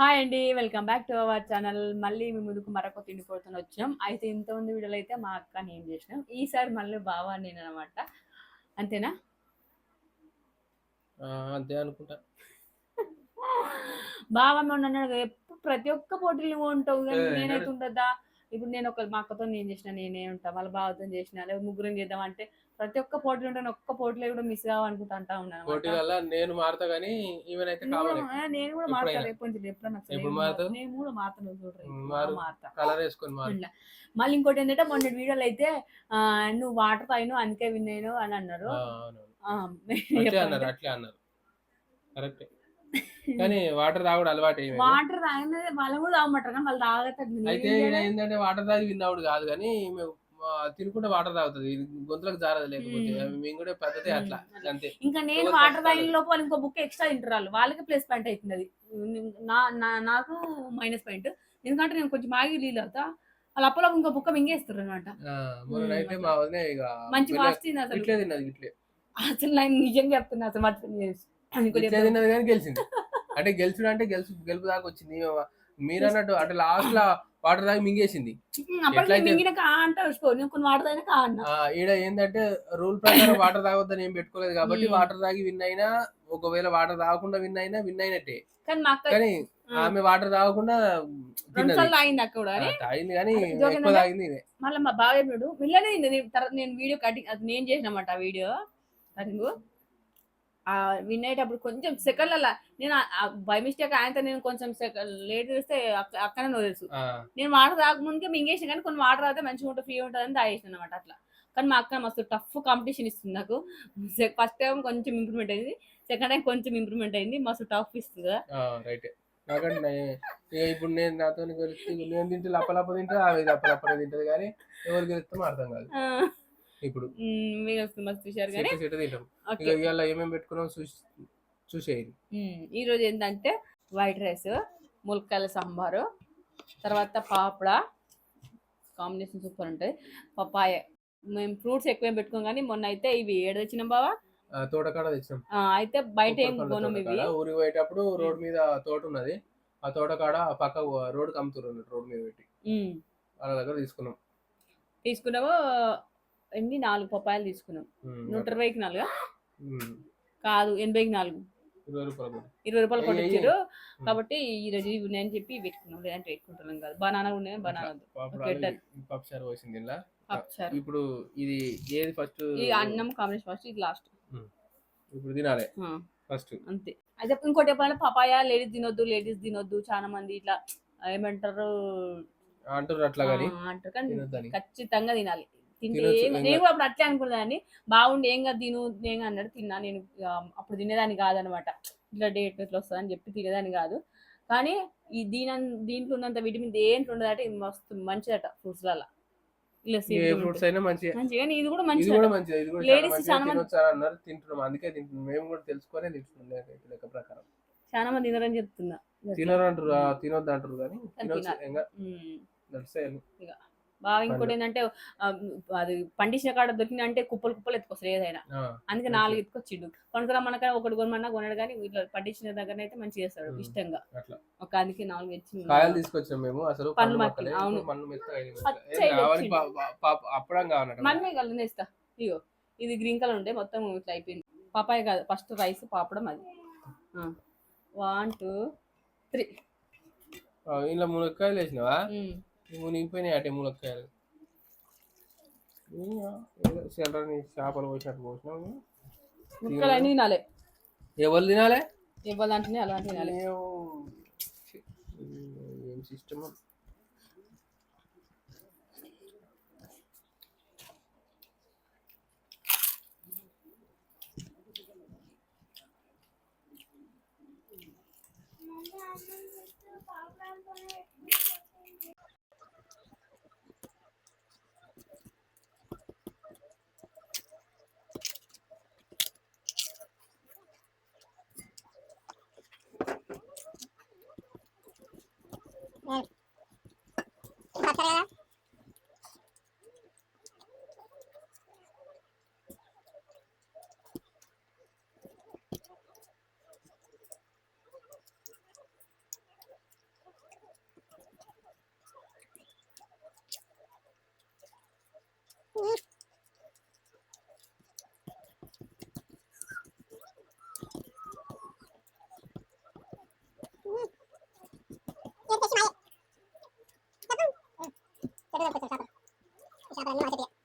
Hi అండి welcome back to our channel మళ్ళీ మీ ముందుకు మరొక తిండి కొడుతున్న వచ్చినాం అయితే ఇంతమంది వీడియోలు అయితే మా అక్క నేను చేసినాం ఈసారి మళ్ళీ బావా నేను అనమాట అంతేనా? అంతే అనుకుంటా. బావా అన్నాడు ఎప్పుడు ప్రతి ఒక్క పోటీలు ఉంటావు కానీ నేనైతే? ఉండదా? ఇప్పుడు నేను ఒక మా అక్కతో నేను చేసిన నేనే ఉంటా వాళ్ళ బావతో చేసిన లేదా ముగ్గురం చేద్దాం అంటే ప్రతి ఒక్క పోటీలు ఉంటాను ఒక్క పోటీలో కూడా మిస్ కావనుకుంటా అంటా ఉన్నాను పోటీ అన్నమాట. వల్ల నేను మారుతా కానీ ఈవెన్ అయితే నేను కావాలి కూడా- నేను? మారుతా రేపు నుంచి ఎప్పుడైనా ఒకసారి ఎప్పుడు నేను మారుతావు? నేను కూడా మారుతాను చూడరు. మారుతా కలర్ వేసుకొని. మళ్ళీ ఇంకోటి ఏంటంటే మొన్న వీడియోలో అయితే నువ్వు వాటర్ తాగిను అందుకే విన్నాను అని అన్నారు అట్లే అన్నారు అట్లే అన్నారు కరెక్ట్ కానీ వాటర్ తాగుడు అలవాటు వాటర్ తాగిన వాళ్ళు కూడా తాగమంటారు కానీ వాళ్ళు నేను అయితే? ఏంటంటే వాటర్ తాగి విన్నావుడు కాదు కానీ మేము తినుకుంటే వాటర్ తాగుతుంది. గొంతులకు జారదు లేకపోతే. మేము. కూడా పద్ధతి అట్లా. అంతే. ఇంకా నేను వాటర్ తాగిన లోపు వాళ్ళు ఇంకో బుక్ ఎక్స్ట్రా తింటారు వాళ్ళు. వాళ్ళకి ప్లస్ పాయింట్ అవుతుంది నా నాకు మైనస్ పాయింట్. ఎందుకంటే నేను కొంచెం ఆగి నీళ్ళు అవుతా. వాళ్ళు అప్పలో ఇంకో బుక్క మింగేస్తారు అనమాట మంచి ఫాస్ట్ అసలు. ఇట్లే తిన్నది ఇట్లే. అసలు నేను నిజంగా చెప్తున్నా అసలు మర్చిపోయి ఇంకోటి ఇట్లే తిన్నది కానీ గెలిచింది. అంటే గెలుచుడు అంటే గెలుచు గెలుపు దాకా వచ్చింది. మీరు అన్నట్టు అంటే లాస్ట్లో వాటర్ తాగి మింగేసింది. ఈడ ఏంటంటే రూల్ ప్రకారం వాటర్ తాగొద్దని ఏం పెట్టుకోలేదు కాబట్టి. వాటర్ తాగి విన్ అయినా ఒకవేళ వాటర్ తాగకుండా విన్ అయినా విన్ అయినట్టే. కానీ ఆమె వాటర్ తాగకుండా తాగింది కానీ ఎక్కువ తాగింది మళ్ళీ మా బాగా చెప్పాడు నేను వీడియో కటింగ్ నేను చేసినమాట వీడియో. కటింగ్ ఆ విన్ అయ్యేటప్పుడు కొంచెం సెకండ్లలో నేను బై మిస్టేక్ ఆయనతో నేను కొంచెం లేట్ చేస్తే అక్క- అక్కనే నువ్వు తెలుసు. ఆ, నేను వాటర్ తాగముందుకే మింగేసిన కానీ కొన్ని వాటర్ తాగితే మంచిగా ఉంటుంది ఫ్రీ ఉంటుంది అని తాగేసిన అనమాట అట్లా. కానీ మా అక్క మస్తు టఫ్ కాంపిటీషన్ ఇస్తుంది నాకు. ఫస్ట్ టైం కొంచెం ఇంప్రూవ్మెంట్ అయింది. సెకండ్ టైం కొంచెం ఇంప్రూవ్మెంట్ అయింది. మస్తు టఫ్ ఇస్తుంది రైటే నాకంటే ఇప్పుడు నేను నాతో కలిసి నేను తింటే లప్పలప్ప తింటే ఆమె లప్పలప్పనే తింటది కానీ ఎవరు గెలుస్తామో అర్థం కాదు. ఇప్పుడు. మస్తు చూశారు కానీ ఇవాళ ఏమేమి పెట్టుకున్నాం చూసి చూసేయండి. మ్మ్. ఈరోజు ఏంటంటే వైట్ రైస్ ములక్కాయల సాంబారు తర్వాత పాపడ కాంబినేషన్ సూపర్ ఉంటుంది. పపాయ మేము ఫ్రూట్స్ ఎక్కువ పెట్టుకోం కానీ మొన్న అయితే ఇవి ఏడు తెచ్చినాం బావా? తోటకాడ తెచ్చినాం. అయితే బయట ఏం కొనం ఇవి. ఊరికి పోయేటప్పుడు రోడ్ మీద తోట ఉన్నది. ఆ తోటకాడ పక్క రోడ్ కమ్ముతున్నారు రోడ్ మీద పెట్టి. వాళ్ళ దగ్గర తీసుకున్నాం. తీసుకున్నాము. ఎన్ని? నాలుగు పపాయలు తీసుకున్నాం. నూట ఇరవైకి నాలుగు? కాదు ఎనభైకి నాలుగు. ఇరవై రూపాయలు. కొట్టించారు. కాబట్టి ఈ రోజు ఇవి ఉన్నాయని చెప్పి పెట్టుకున్నాం. లేదంటే పెట్టుకుంటున్నాం కాదు. బనానా ఉన్నాయి? బనానా. ఇప్పుడు ఇది ఏది ఫస్ట్ ఈ అన్నం కాంబినేషన్ ఫస్ట్ ఇది లాస్ట్ ఇప్పుడు తినాలి. ఫస్ట్ అంతే. అయితే ఇంకోటి చెప్పాలంటే పపాయ లేడీస్ తినొద్దు లేడీస్ తినొద్దు చాలా మంది ఇట్లా ఏమంటారు? అంటారు అట్లా అంటారు కానీ ఖచ్చితంగా తినాలి. తింటే నేను కూడా అప్పుడు అట్లే అనుకున్నాను బాగుండి ఏం కాదు తిను నేను అన్నాడు తిన్నా. నేను అప్పుడు తినేదాన్ని కాదనమాట. ఇట్లా డేట్ ఇట్లా వస్తుందని చెప్పి తినేదాన్ని కాదు. కానీ ఈ దీని దీంట్లో ఉన్నంత విటమిన్ దేంట్లో ఉండదట ఇది మస్తు మంచిదట ఫ్రూట్స్లలో ఫ్రూట్స్. అయినా మంచిగా ఇది కూడా మంచిది చాలా మంది- అని అన్నారు తింటున్నాం. అందుకే తింటున్నాం. మేము కూడా తెలుసుకొని తింటున్నాం లెక్క లెక్క ప్రకారం. చాలా మంది తినరని చెప్తున్నా. తినరు అంటారు తినొద్దు అంటారు కానీ కానీ తినొచ్చు బాగా ఇంకోటి ఏంటంటే అది పండించిన కాడ దొరికిన అంటే కుప్పలు కుప్పలు ఎత్తుకొస్తారు ఏదైనా. అందుకే. నాలుగు ఎత్తుకొచ్చిండు. కొనుక్కరమ్మన్నా ఒకటి కొనమన్నా కొనడు కానీ ఇట్లా పండించిన దగ్గర అయితే మంచిగా చేస్తాడు. ఇష్టంగా. ఒక అందుకే నాలుగు తెచ్చి కాయలు తీసుకొచ్చాం మేము అసలు పండ్లు మొక్కలే. అవును. కావాలట మమ్మీ కలినేస్తా ఇగో ఇది గ్రీన్ కలర్ ఉండే మొత్తం ఇట్లా అయిపోయింది. పాపాయ కాదు ఫస్ట్ రైస్ పాపడం అది. One two three. ఆ, ఇంట్లో మునక్కాయలు వేసినావా? మునిగిపోయినాయి అటే ములక్కాయలు సెలరని చేపలు పోసినట్టు పోసినాము ముక్కలన్నీ తినాలి ఎవరు తినాలి ఎవరు అంటేనే అలా తినాలి ఏం సిస్టమ్ Thank 这个会损伤的，损伤的另外一。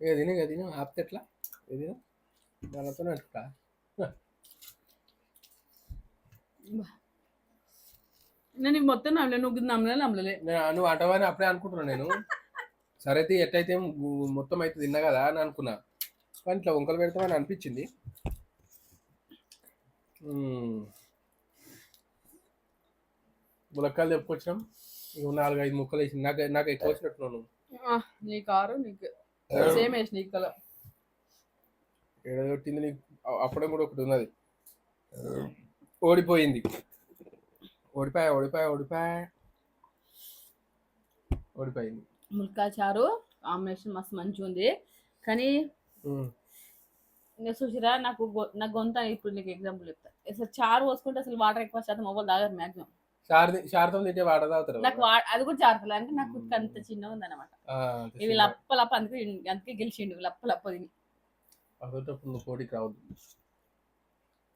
ఇక తిని ఇక తిని. ఆపితే ఎట్లా? ఇది దానితో ఎట్లా నేను మొత్తం నమ్మలే నువ్వు నమ్మలే నమ్మలే నేను నువ్వు అంటవని అప్పుడే అనుకుంటున్నా నేను. సరే అయితే ఎట్టయితే మొత్తం అయితే తిన్నా కదా అని అనుకున్నా. కానీ ఇట్లా వంకలు పెడతామని అనిపించింది. ములక్కాయలు తెప్పుకొచ్చినాం ఇక నాలుగు ఐదు ముక్కలు వేసి నాకు నాకు ఎక్కువ వచ్చినట్టున్నాను నీ కారు నీకు సేమ్ వేసి నీకు కల ఏడగొట్టింది నీకు అప్పుడే కూడా ఒకటి ఉన్నది. ఓడిపోయింది. ఓడిపాయ ఓడిపాయ ఓడిపాయ. ఓడిపోయింది. ముల్కా చారు కాంబినేషన్ మస్తు మంచిగా ఉంది. కానీ. ఇంకా చూసిరా నాకు నా గొంత ఇప్పుడు నీకు ఎగ్జాంపుల్ చెప్తా. అసలు చారు పోసుకుంటే అసలు వాటర్ ఎక్కువ శాతం మొబైల్ తాగరు మాక్సిమం శారద శారదం తింటే తాగుతారు నాకు వా- అది కూడా చారుతలే అంటే నాకు కుక్క అంత చిన్నగా ఉంది అనమాట ఇవి లప్ప లప్ప అందుకే అందుకే గెలిచిండు. లప్ప లప్ప తిని. అదొకటప్పుడు నువ్వు పోటీకి రావద్దు.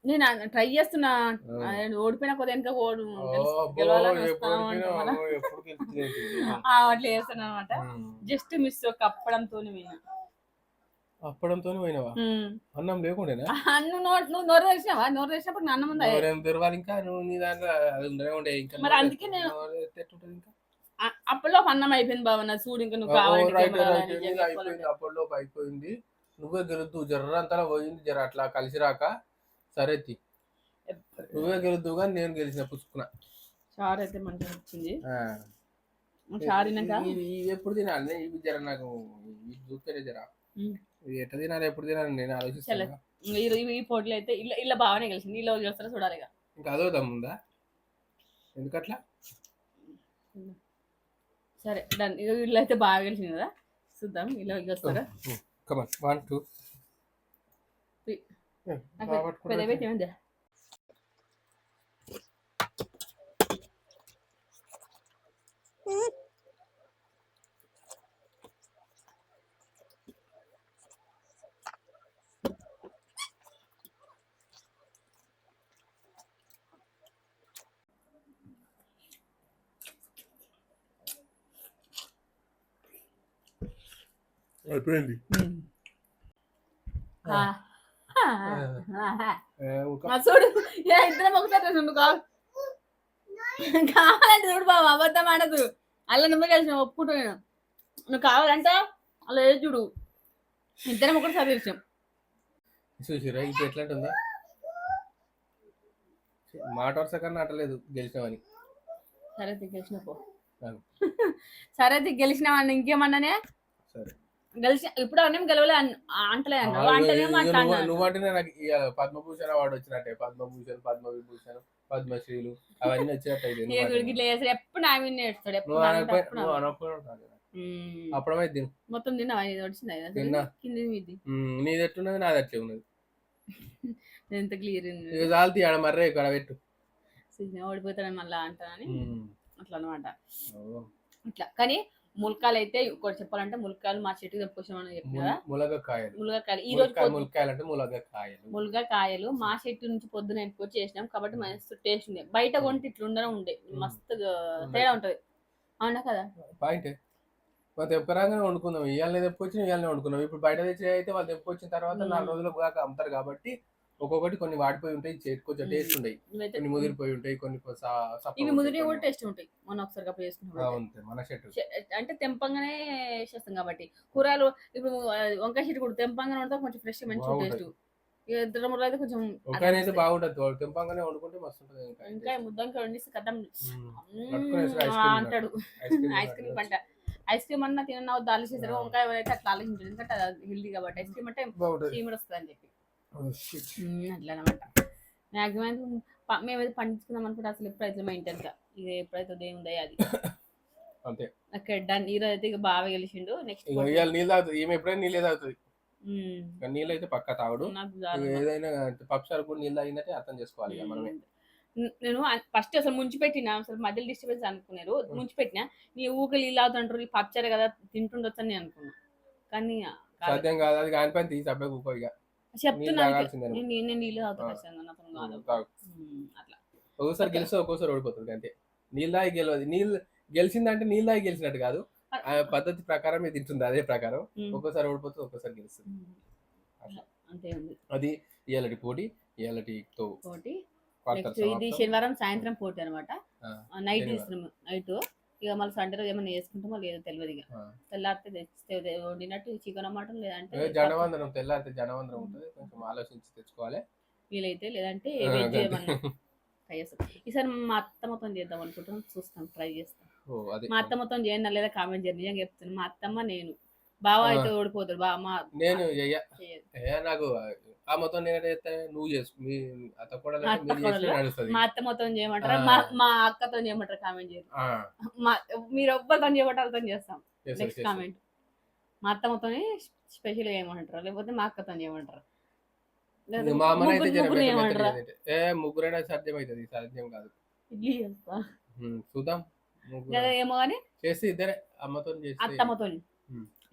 నేను ట్రై చేస్తున్నా. ఆ. ఆ, ఓడిపోయిన కొద్ది వెనక ఓడు ఓ, గెలుస్- అబ్బో, గెలవాలని ఎప్పుడు వస్తాను ఓడిపోయినా, అంటాం కదా. అమ్మో, ఎప్పుడు గెలుస్తుంది? ఆ, అట్లా చేస్తాను అనమాట ఉమ్. జస్ట్ మిస్ ఒక అప్పడంతో విన్నా. అప్పడంతో పోయినావా? అన్నం లేకుండేనా? నువ్వు నువ్వు నోరు తెరిచినావా? నోరు తెరిచినప్పుడు అన్నం ఉందా? తెరవాలి ఇంకా? నువ్వు నీ దాంట్లో అది ఉండనే ఉండే ఇంకా. మరి అందుకే నేను- ఇంకా? అప్పట్లో అన్నం అయిపోయింది నా చూడు ఇంకా నువ్వు చెప్పి అయిపోయింది అప్పట్లో అయిపోయింది. నువ్వే గెలుద్దు జర్రంతా పోయింది జర అట్లా కలిసి రాక సరే తి. నువ్వే గెలుద్దు కానీ నేను గెలిచిన పుచ్చుకున్నా. చారు అయితే మంచిగా వచ్చింది. ఆ. చారు తిన్నాక ఇవి ఇవి ఎప్పుడు తినాలి? ఇవి జర నాకు చూస్తేనే జర. ఎట్లా తినాలి ఎప్పుడు తినాలి నేను చలో. ఆలోచిస్తాను ఈ ఈ పోటీలు అయితే ఇలా ఇలా బాగానే గెలిచింది ఇలా వదిలేస్తారా చూడాలి ఇక ఇంకా అదో దమ్ముందా ఎందుకట్లా సరే డన్ ఇక వీళ్ళు అయితే బాగా గెలిచింది కదా చూద్దాం ఇలా వదిలేస్తారా కమన్ వన్ టూ Three. పెద్ద అయిపోయింది. ఏ, ఊక. ఆ, చూడు. ఏ ఇద్దరం ఒకసారి కావాలంటే చూడు బాబు అబద్ధం ఆడదు అలా నువ్వే కలిసి ఒప్పుకుంటా నేను. నువ్వు కావాలంటే అలా ఏది చూడు. ఇద్దరం ఒకటిసారి తెలిసాం చూసిరా ఇప్పుడు ఎట్లా ఉందా? మాట వరుస కన్నా అట్టలేదు గెలిచినామని సరే గెలిచిన పో. సరే. తీ, గెలిచినావన్న ఇంకేమన్నానే? సరే. గెలిచి ఇప్పుడు అవన్నీ గెలవలే అంటలే అన్నావు అంటేనేమో అట్లా. నువ్వంటేనే నాకు పద్మభూషణ్ అవార్డు వచ్చినట్టే. పద్మభూషణ్ పద్మవిభూషణ్ పద్మశ్రీలు అవన్నీ వచ్చినట్టు ఎప్పుడు నా మీద నేర్చుతాడు ఎప్పుడు అనకపోయినా. అప్పుడమే తిను. మొత్తం తిన్నావా? ఇది వచ్చిందా? తిన్నా. కింది మీది. నీది ఎట్టున్నది నాది అట్లే ఉన్నది. ఎంత క్లియర్ ఇక చాలు ఆడ మర్రే ఇక్కడ పెట్టు. ఓడిపోతాడని మళ్ళా అంటానని. అట్లా అనమాట ఓ. ఇట్లా. కానీ ములకాలు అయితే ఇంకోటి చెప్పాలంటే ములకాలు మా చెట్టుకి తెప్పుకొచ్చామని చెప్పి కదా. ముల- ములగ కాయలు ములగాకాయలు. ఈ రోజు ములక్కాయ ములక్కాయలు అంటే ములగ కాయలు ములగా కాయలు మా చెట్టు నుంచి పొద్దున ఎత్తుకొచ్చి చేసినాం కాబట్టి మస్తు టేస్ట్ ఉంది బయట కొంటే ఇట్లా ఉండడం ఉండే మస్తు తేడా ఉంటది. అవునా కదా? పాయింట్ మనం తెప్పరాగానే వండుకుందాం. ఇవాళ తెప్పొచ్చి ఇవాళనే వండుకున్నాం. ఇప్పుడు బయట తెచ్చి అయితే వాళ్ళు తెప్పొచ్చిన తర్వాత. నాలుగు రోజులకు దాకా అమ్ముతారు కాబట్టి ఒక్కొక్కటి కొన్ని వాడిపోయి ఉంటాయి కొంచెం టేస్ట్ ఉంటాయి. కొన్ని ముదిరిపోయి ఉంటాయి కొన్ని ఇవి ముదిరి కూడా టేస్ట్ ఉంటాయి. మొన్న ఒకసారి అప్పుడు చేసుకున్నాం మన చెట్టు అంటే తెంపంగానే చేస్తాం కాబట్టి. కూరలు ఇప్పుడు వంకాయ చెట్టు కూడా తెంపంగానే ఉంటుంది కొంచెం ఫ్రెష్ మంచిగా బాగుంటది. టేస్ట్ ఇద్దరు ముర్రలు అయితే కొంచెం ఒకనైతే బాగుంటది తెంపంగానే వండుకుంటే మస్తు ఉంటుంది ఇంకా ఇంకా ముద్దంగా వండిస్తే కథం అంటాడు. ఐస్ క్రీమ్ పంట. ఐస్ క్రీమ్ అన్నా తినన్నా వద్దు ఆలోచిస్తారు ఆ. వంకాయ అయితే అట్లా ఆలోచించారు ఎందుకంటే హెల్దీ కాబట్టి. ఐస్ క్రీమ్ అంటే చీమడు వస్తుంది అని చెప్పి. అట్లా అనమాట మ్యాక్సిమం మేమైతే పండించుకుందాం అనుకుంటే అసలు ఎప్పుడైతే మా ఇంటర్ ఇది ఎప్పుడైతే ఉదయం ఉందో అది. అంతే. అక్కడ డన్. ఈరోజు అయితే ఇక బాగా గెలిచిండు నెక్స్ట్ ఇవాళ నీళ్ళు తాగుతుంది. ఈమె ఎప్పుడైనా నీళ్ళే తాగుతుంది. నీళ్ళు అయితే పక్క తాగుడు. ఏదైనా పప్పుసారి కూడా నీళ్ళు తాగినట్టే అర్థం చేసుకోవాలి మనమే. న- నేను ఫస్ట్ అసలు ముంచి పెట్టిన అసలు మధ్యలో డిస్టర్బెన్స్ అనుకున్నారు. ముంచి పెట్టిన నీ ఊకలు నీళ్ళు అవుతుంటారు ఈ పప్చారు కదా తింటుండొచ్చు అని నేను అనుకున్నా. కానీ. సాధ్యం కాదు. అది కాని పని తీసి అబ్బాయి కూకో ఇక నేను నీళ్ళు అట్లా. ఒక్కోసారి గెలిస్తే ఒక్కోసారి ఓడిపోతుంది అంతే. నీళ్ళు తాగి గెలవదు. నీళ్ళు గెలిచిందంటే నీళ్ళు తాగి గెలిచినట్టు కాదు. ఆ పద్ధతి ప్రకారం తింటుంది అదే ప్రకారం. ఒక్కోసారి ఓడిపోతుంది ఒక్కోసారి గెలుస్తుంది. అది ఇవాళటి పోటీ తో పోటీ. ఇది శనివారం సాయంత్రం పోటీ అనమాట నైట్ నైట్. ఇక మళ్ళీ సండే రోజు ఏమైనా వేసుకుంటామో లేదో తెలియదు ఇక. తెల్లారితే తెచ్చితే వండినట్టు చికెన్ మటన్ లేదంటే ఏ జనవందనం తెల్లారితే జనవందనం ఉంటుంది. కొంచెం ఆలోచించి తెచ్చుకోవాలి. వీలైతే లేదంటే వెజ్. ఏమన్నా ట్రై చేస్తాం. ఈసారి మా అత్త మొత్తం చేద్దాం అనుకుంటున్నాం. చూస్తాం ట్రై చేస్తాం. మా అత్త మొత్తం చేయండి లేదా కామెంట్ చేయండి. నిజంగా చెప్తాను మా అత్తమ్మ నేను. బావ. అయితే ఓడిపోతాడు. బా మా నేను నాకు ఆ మొత్తం నేను చేస్తే నువ్వు చేసుకో మీ అత్త కూడా. నడుస్తుంది. మా అత్త మొత్తం చేయమంటారా. మా మా అక్కతో చేయమంటారా కామెంట్ చేయరు. ఆ, మా మీరు ఒక్కరితో చేయమంటారు అర్థం చేస్తాం. నెక్స్ట్. కామెంట్ మా అత్త మొత్తం స్పెషల్ చేయమంటారా? లేకపోతే మా అక్కతో చేయమంటారా? మా చేస్తే. ఏ ముగ్గురైనా సాధ్యం అవుతుంది సాధ్యం కాదు. ఇడ్లీ చేస్తా చూద్దాం. ఏమో కానీ చేస్తే ఇద్దరే అమ్మతో చేస్తే అత్తమ్మతో.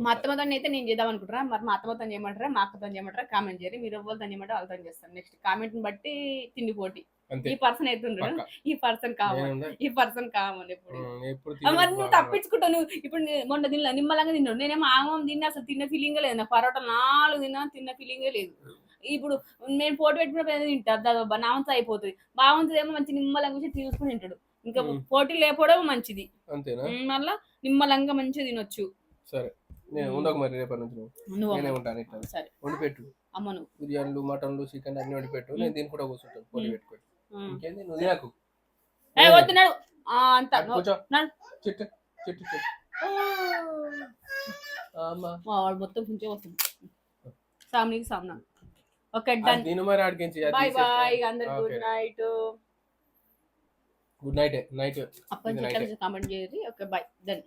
మా అత్తమ్మతో అయితే నేను చేద్దాం అనుకుంటారా మరి మా అత్తమ్మతో చేయమంటారా మా అక్కతో చేయమంటారా కామెంట్ చేయరు. మీరు ఎవరితో చేయమంటారా వాళ్ళతో చేస్తాను. నెక్స్ట్ కామెంట్ని బట్టి తిండి పోటీ. ఈ పర్సన్ అవుతుండ్రు. ఈ పర్సన్ కామన్? ఈ పర్సన్ కామన్ ఆ, మరి నువ్వు తప్పించుకుంటావు. నువ్వు ఇప్పుడు నీ- మొన్న తినలే నిమ్మలంగా తిన్నాడు నేనేమో ఆగమం తిన్నా అసలు తిన్న ఫీలింగ్ లేదు. నాకు పరోటా నాలుగు తిన్నా తిన్న ఫీలింగే లేదు. ఇప్పుడు నేను పోటీ పెట్టుకున్నప్పుడు ఏదో తింటా నామంత అయిపోతుంది. బాగుంటుంది ఏమో మంచి నిమ్మలంగా వచ్చి తీసుకుని తింటాడు. ఇంకా. పోటీ లేకపోవడం మంచిది. మళ్ళా నిమ్మలంగా మంచిగా తినొచ్చు. సరే. నేను. ఉండకు మరి రేపటి నుంచి నువ్వు. నేనే. ఉంటాను ఇట్లా. సరే. వండి పెట్టు అమ్మ నువ్వు. బిర్యానీలు మటన్లు చికెన్ అన్ని వండి పెట్టు నేను దీని కూడా కూర్చుంటాను. పొడి ఉమ్. ఇంకేంది? నువ్వు తినకు. ఏ అంత. కూర్చో. చిట్టు చిట్టు చిట్టు. వాడు మొత్తం కొంచెం వస్తుంది. సామ్నికి సామ్నా. Okay done. దీని మరి అందరికి good night. Good night night. అప్పటి. కామెంట్ చేయరు ఓకే డన్.